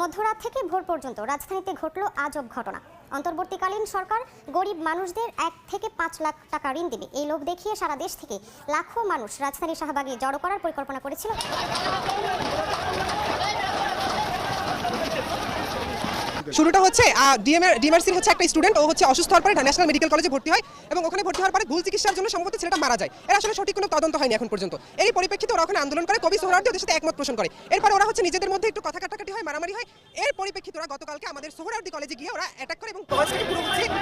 মধ্যরাত থেকে ভোর পর্যন্ত রাজধানীতে ঘটল আজব ঘটনা। অন্তর্বর্তীকালীন সরকার গরিব মানুষদের এক থেকে পাঁচ লাখ টাকা ঋণ দেবে। এই লোভ দেখিয়ে সারা দেশ থেকে লাখো মানুষ রাজধানী শাহবাগে জড়ো করার পরিকল্পনা করেছিল। শুরুটা হচ্ছে ডিএমআর ডিএমআরসির হচ্ছে একটা স্টুডেন্ট ও হচ্ছে অসুস্থ হওয়ার পরে ন্যাশনাল মেডিকেল কলেজে ভর্তি হয় এবং ওখানে ভর্তি হওয়ার পরে ভুল চিকিৎসার জন্য সম্ভবত ছেলেটা মারা যায়। এর আসলে সঠিক কোনো তদন্ত হয়নি এখন পর্যন্ত। এই পরিপ্রেক্ষিতে ওরা ওখানে আন্দোলন করে। কবি সোহরার্দি ওদের সাথে একমত পোষণ করে। এরপর ওরা হচ্ছে নিজেদের মধ্যে একটু কথা কাটাকাটি হয়, মারামারি হয়। এর পরিপ্রেক্ষিতে ওরা গতকালকে আমাদের সোহরার্দি কলেজে গিয়ে ওরা অ্যাটাক করে এবং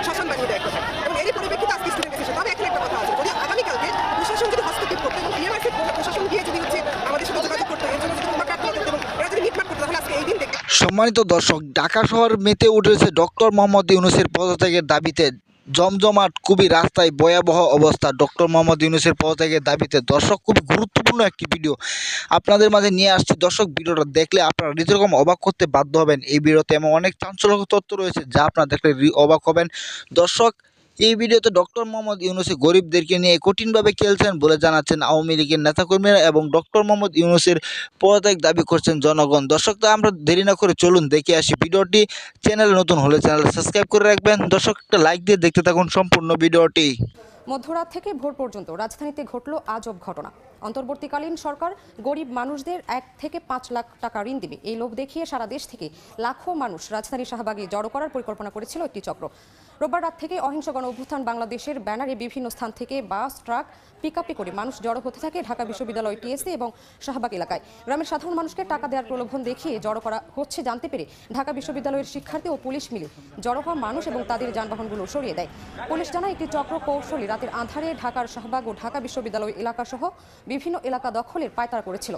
শাসন বানিয়ে দেয় এক কথায়। এবং এরই পরিপ্রেক্ষিতে আজকে স্টুডেন্ট এসেছে তবে এখানে একটা কথা আছে যদি আগামীকালকে প্রশাসন যদি হস্তক্ষেপ করতো এবং ডিএমআরসি প্রশাসন গিয়ে যদি হচ্ছে আমাদের সাথে যোগাযোগ করতো এর জন্য যদি ক্ষমা প্রার্থনা করতো এবং এরা যদি মিটমাট করতো তাহলে আজকে এই দিন দেখতে সম্মানিত দর্শক, ঢাকা শহর মেতে উঠেছে ডক্টর মোহাম্মদ ইউনুসের পদত্যাগের দাবিতে জমজমাট খুবই রাস্তায় ভয়াবহ অবস্থা। ডক্টর মোহাম্মদ ইউনুসের পদত্যাগের দাবিতে দর্শক, খুবই গুরুত্বপূর্ণ একটি ভিডিও আপনাদের মাঝে নিয়ে আসছি। দর্শক, ভিডিওটা দেখলে আপনারা রীতিরকম অবাক করতে বাধ্য হবেন। এই ভিডিওতে এমন অনেক চাঞ্চল্যকর তথ্য রয়েছে যা আপনারা দেখলে অবাক হবেন। দর্শক এই ভিডিওতে ডক্টর মোহাম্মদ ইউনুসে গরিবদেরকে নিয়ে কঠিনভাবে খেলছেন বলে জানাচ্ছেন আওয়ামী লীগের নেতাকর্মীরা এবং ডক্টর মোহাম্মদ ইউনুসের পদত্যাগ দাবি করছেন জনগণ। দর্শক, তা আমরা দেরি না করে চলুন দেখে আসি ভিডিওটি। চ্যানেল নতুন হলে চ্যানেল সাবস্ক্রাইব করে রাখবেন। দর্শক, একটা লাইক দিয়ে দেখতে থাকুন সম্পূর্ণ ভিডিওটি। মধ্যরাত থেকে ভোর পর্যন্ত রাজধানীতে ঘটল আজব ঘটনা। অন্তর্বর্তীকালীন সরকার গরিব মানুষদের এক থেকে পাঁচ লাখ টাকা ঋণ দেবে। এই লোভ দেখিয়ে সারা দেশ থেকে লাখো মানুষ রাজধানী শাহবাগে জড়ো করার পরিকল্পনা করেছিল একটি চক্র। রোববার রাত থেকে অহিংস গণ অভ্যুত্থান বাংলাদেশের ব্যানারে বিভিন্ন স্থান থেকে বাস, ট্রাক পিকআপে করে মানুষ জড়ো হতে থাকে ঢাকা বিশ্ববিদ্যালয় টিএসসি এবং শাহবাগ এলাকায়। গ্রামের সাধারণ মানুষকে টাকা দেওয়ার প্রলোভন দেখিয়ে জড়ো করা হচ্ছে জানতে পেরে ঢাকা বিশ্ববিদ্যালয়ের শিক্ষার্থী ও পুলিশ মিলে জড়ো হওয়া মানুষ এবং তাদের যানবাহনগুলো সরিয়ে দেয়। পুলিশ জানায়, একটি চক্র কৌশলী রাতের আধারে ঢাকার শাহবাগ ও ঢাকা বিশ্ববিদ্যালয় এলাকা সহ বিভিন্ন এলাকা দখলের পায়তারা করেছিল।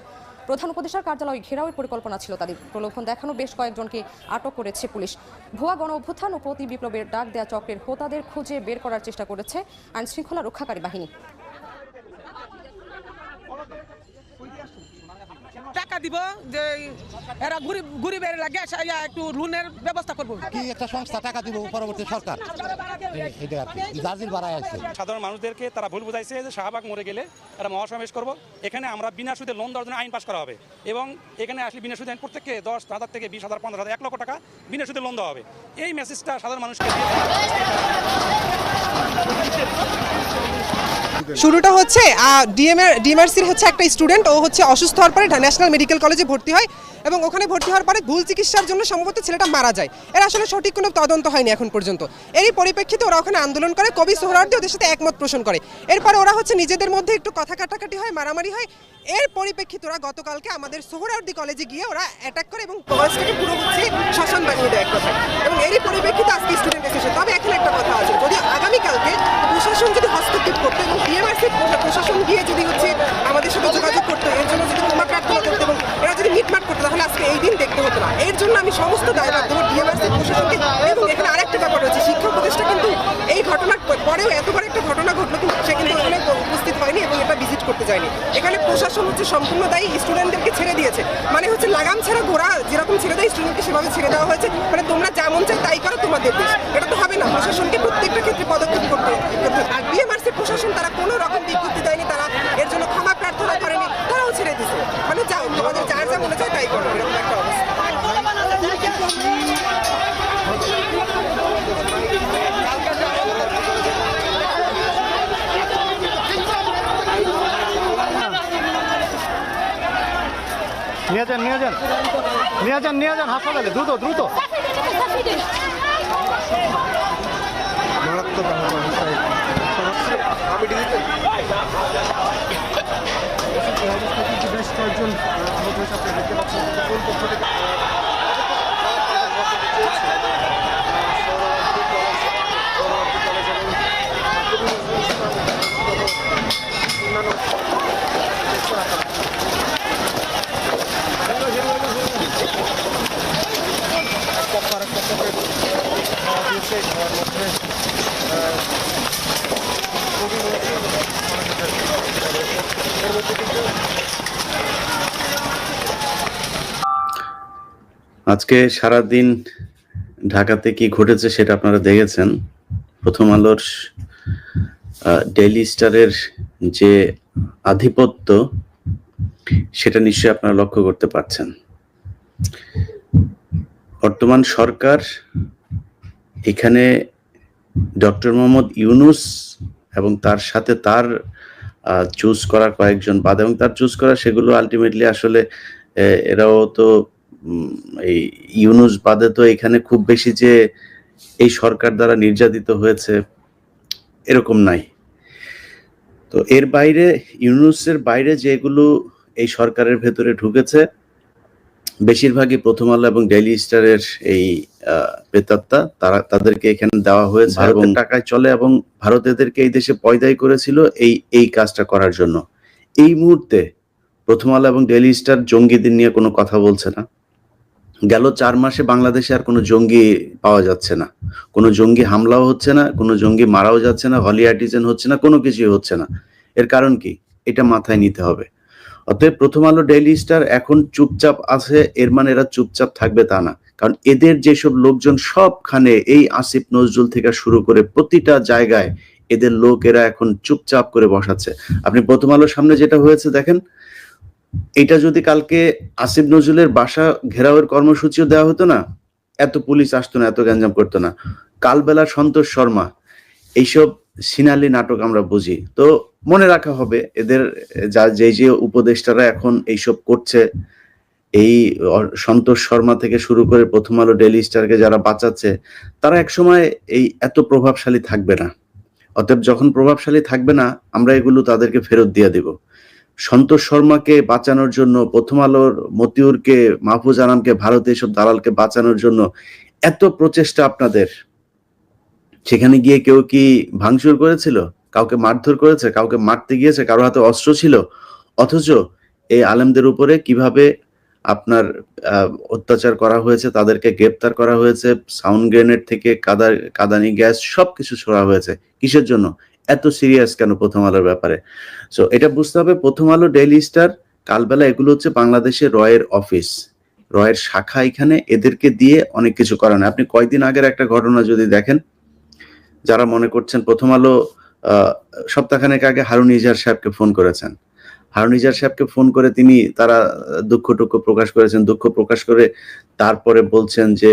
প্রধান উপদেষ্টার কার্যালয় ঘেরাওয়ের পরিকল্পনা ছিল তাদের। প্রলোভন দেখানো বেশ কয়েকজনকে আটক করেছে পুলিশ। ভুয়া গণ অভ্যুত্থান ও প্রতি বিপ্লবের ডাক দেওয়া চক্রের হোতাদের খুঁজে বের করার চেষ্টা করেছে আইনশৃঙ্খলা রক্ষাকারী বাহিনী। দিব যে এরা গরিব গরিবের লাগে একটু লোনের ব্যবস্থা করব। কি একটা সংস্থা টাকা দিব পরবর্তী সরকার? জার্জির বাড়ায় আছে। সাধারণ মানুষদেরকে তারা ভুল বুঝাইছে যে শাহবাগ মরে গেলে একটা মহাসমাবেশ করব। এখানে আমরা বিনা সুদে লোন দেওয়ার জন্য আইন পাস করা হবে। এবং এখানে আসলে বিনা সুদে প্রত্যেককে দশ হাজার থেকে বিশ হাজার পনেরো হাজার এক লক্ষ টাকা বিনা সুদে লোন দেওয়া হবে। এই মেসেজটা সাধারণ মানুষকে শুরুটা হচ্ছে ডিএমআর ডিএমআরসির হচ্ছে একটা স্টুডেন্ট ও হচ্ছে অসুস্থ হওয়ার পরে ন্যাশনাল মেডিকেল কলেজে ভর্তি হয় এবং ওখানে ভর্তি হওয়ার পরে ভুল চিকিৎসার জন্য সম্ভবত ছেলেটা মারা যায়। এর আসলে সঠিক কোনো তদন্ত হয়নি এখন পর্যন্ত। এরই পরিপ্রেক্ষিতে ওরা ওখানে আন্দোলন করে, কবি সোহরার্দি ওদের সাথে একমত পোষণ করে। এরপরে ওরা হচ্ছে নিজেদের মধ্যে একটু কথা কাটাকাটি হয়, মারামারি হয়। এর পরিপ্রেক্ষিতে ওরা গতকালকে আমাদের সোহরার্দি কলেজে গিয়ে ওরা অ্যাটাক করে এবং কলেজটাকে পুরো হচ্ছে শ্মশান বানিয়ে দেয় এক। এবং এরই পরিপ্রেক্ষিতে আজকে স্টুডেন্ট এসেছে। তবে এখানে একটা কথা আছে যদি আগামীকালকে প্রশাসন যদি হস্তক্ষেপ করতো এবং ডিএমআরসি প্রশাসন গিয়ে যদি হচ্ছে আমাদের সাথে যোগাযোগ করতো এর জন্য যদি ক্ষমা প্রার্থনা করতো এবং এরা যদি মিটমাট করতো তাহলে আজকে এই দিন দেখতে হতো না এর জন্য এখানে আরেকটা ব্যাপার রয়েছে। শিক্ষা কিন্তু এই ঘটনার পরেও এত বড় একটা ঘটনা ঘটলো, কিন্তু সে কিন্তু এখানে উপস্থিত হয়নি এবং এটা ভিজিট করতে যায়নি। এখানে প্রশাসন হচ্ছে সম্পূর্ণ দায়ী স্টুডেন্টদেরকে ছেড়ে দিয়েছে। মানে হচ্ছে লাগাম ছাড়া ঘোড়া যেরকম ছেড়ে দেয় স্টুডেন্টকে সেভাবে ছেড়ে দেওয়া হয়েছে। মানে তোমরা যা মন চাই তাই করো, তোমাদের এটা তো হবে না। প্রশাসনকে প্রত্যেকটা ক্ষেত্রে পদক্ষেপ করতে করতে হবে। আর বিএমআরসি প্রশাসন তারা কোনো রকম বিজ্ঞপ্তি দেয়নি তারা এর জন্য ক্ষমা প্রার্থনা করেনি তারাও ছেড়ে দিছে মানে যাও তোমাদের যার যা মনে চায় তাই করো এরকম একটা অবস্থা নিয়ে যান নিয়ে যান। নিয়ে যান নিয়ে যান হাসপাতালে দ্রুত দ্রুত। আজকে সারাদিন ঢাকাতে কি ঘটেছে সেটা আপনারা দেখেছেন। প্রথম আলোর ডেইলি স্টারের যে আধিপত্য, সেটা নিশ্চয়ই আপনারা লক্ষ্য করতে পারছেন। বর্তমান সরকার এখানে ডক্টর মোহাম্মদ ইউনুস এবং তার সাথে তার চুজ করা কয়েকজন বাদ এবং তার চুজ করা সেগুলো আলটিমেটলি আসলে এরাও তো এই ইউনুস বাদে তো এখানে খুব বেশি যে এই সরকার দ্বারা নির্যাতিত হয়েছে এরকম নাই। তো এর বাইরে ইউনুসের বাইরে যেগুলো এই সরকারের ভেতরে ঢুকেছে বেশিরভাগই প্রথম আলো এবং ডেইলি স্টারের এই প্রেতাত্মা তারা তাদেরকে এখানে দেওয়া হয়েছে এবং টাকায় চলে এবং ভারত এদেরকে এই দেশে পয়দাই করেছিল এই এই কাজটা করার জন্য। এই মুহূর্তে প্রথম আলো এবং ডেইলি স্টার জঙ্গিদের নিয়ে কোনো কথা বলছে না। গেল চার মাসে বাংলাদেশে আর কোনো জঙ্গি পাওয়া যাচ্ছে না। কোনো জঙ্গি হামলাও হচ্ছে না, কোনো জঙ্গি মারাও যাচ্ছে না হলি আর্টিজেন হচ্ছে না, কোনো কিছুই হচ্ছে না। এর কারণ কি? এটা মাথায় নিতে হবে। অতএব প্রথম আলো ডেইলি স্টার এখন চুপচাপ আছে, এর মানে এরা চুপচাপ থাকবে তা না। কারণ এদের যেসব লোকজন সবখানে এই আসিফ নজরুল থেকে শুরু করে প্রতিটা জায়গায় এদের লোক এরা এখন চুপচাপ করে বসাচ্ছে। আপনি প্রথম আলোর সামনে যেটা হয়েছে দেখেন এটা যদি কালকে আসিফ নজরুলের বাসা ঘেরাওয়ের কর্মসূচিও দেওয়া হতো না, এত পুলিশ আসতো না, এত গ্যাঞ্জাম করতো না। কালবেলা সন্তোষ শর্মা, এইসব সিনালি নাটক আমরা বুঝি। তো মনে রাখা হবে, এদের যা, যে যে উপদেষ্টারা এখন এইসব করছে, এই সন্তোষ শর্মা থেকে শুরু করে প্রথম আলো ডেইলি স্টারকে যারা বাঁচাচ্ছে, তারা একসময় এই এত প্রভাবশালী থাকবে না। অতএব যখন প্রভাবশালী থাকবে না, আমরা এগুলো তাদেরকে ফেরত দিয়ে দিব। সন্তোষ শর্মাকে বাঁচানোর জন্য, প্রথম আলোর মতিউরকে, মাহফুজ আনামকে ভারতে এসব দালালকে বাঁচানোর জন্য এত প্রচেষ্টা আপনাদের। সেখানে গিয়ে কেউ কি ভাঙচুর করেছিল? কাউকে মারধর করেছে? কাউকে মারতে গিয়েছে? কারও হাতে অস্ত্র ছিল? অথচ এই আলেমদের উপরে কীভাবে আপনার অত্যাচার করা হয়েছে, তাদেরকে গ্রেপ্তার করা হয়েছে, সাউন্ড গ্রেনেড থেকে কাদা, কাদানি গ্যাস সবকিছু ছোড়া হয়েছে। কিসের জন্য? এত সিরিয়াস কেন প্রথম আলোর ব্যাপারে? সো এটা বুঝতে হবে প্রথম আলো ডেইলি স্টার কালবেলা, এগুলো হচ্ছে বাংলাদেশের রয়ের অফিস রয়ের শাখা এখানে, এদেরকে দিয়ে অনেক কিছু করানো। আপনি কয়দিন আগের একটা ঘটনা যদি দেখেন, যারা মনে করছেন প্রথম আলো সপ্তাহখানেক আগে হারুন ইজার সাহেবকে ফোন করেছেন। হারুন ইজার সাহেবকে ফোন করে তিনি তারা দুঃখ টুক্ষ প্রকাশ করেছেন, দুঃখ প্রকাশ করে তারপরে বলছেন যে,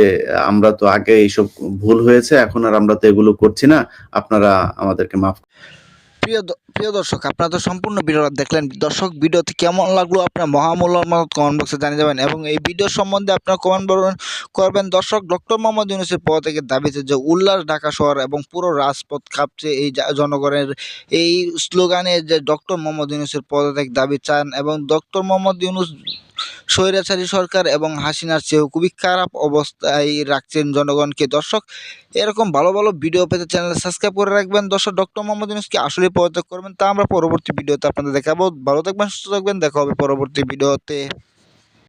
আমরা তো আগে এইসব ভুল হয়েছে, এখন আর আমরা তো এগুলো করছি না, আপনারা আমাদেরকে মাফ প্রিয় প্রিয় দর্শক, আপনারা তো সম্পূর্ণ ভিডিওটা দেখলেন। দর্শক, ভিডিওতে কেমন লাগল আপনার মহামূল্যর মত কমেন্ট বক্সে জানিয়ে যাবেন এবং এই ভিডিও সম্বন্ধে আপনারা কমেন্ট করবেন। দর্শক, ডক্টর মোহাম্মদ ইউনুসের পদ থেকে দাবিতে যে উল্লাস ঢাকা শহর এবং পুরো রাজপথ কাঁপছে এই জনগণের, এই স্লোগানে যে ডক্টর মোহাম্মদ ইউনুসের পদত্যাগ দাবি চান এবং ডক্টর মোহাম্মদ ইউনুস স্বৈরাচারী সরকার এবং হাসিনার চেয়েও খুবই খারাপ অবস্থায় রাখছেন জনগণকে। দর্শক, এরকম ভালো ভালো ভিডিও পেতে চ্যানেল সাবস্ক্রাইব করে রাখবেন। দর্শক, ডক্টর মোহাম্মদ ইউনুসকে আসলে পদত্যাগ করবেন। তা আমরা পরবর্তী ভিডিওতে আপনাদের দেখাবো। ভালো থাকবেন, সুস্থ থাকবেন। দেখা হবে পরবর্তী ভিডিওতে।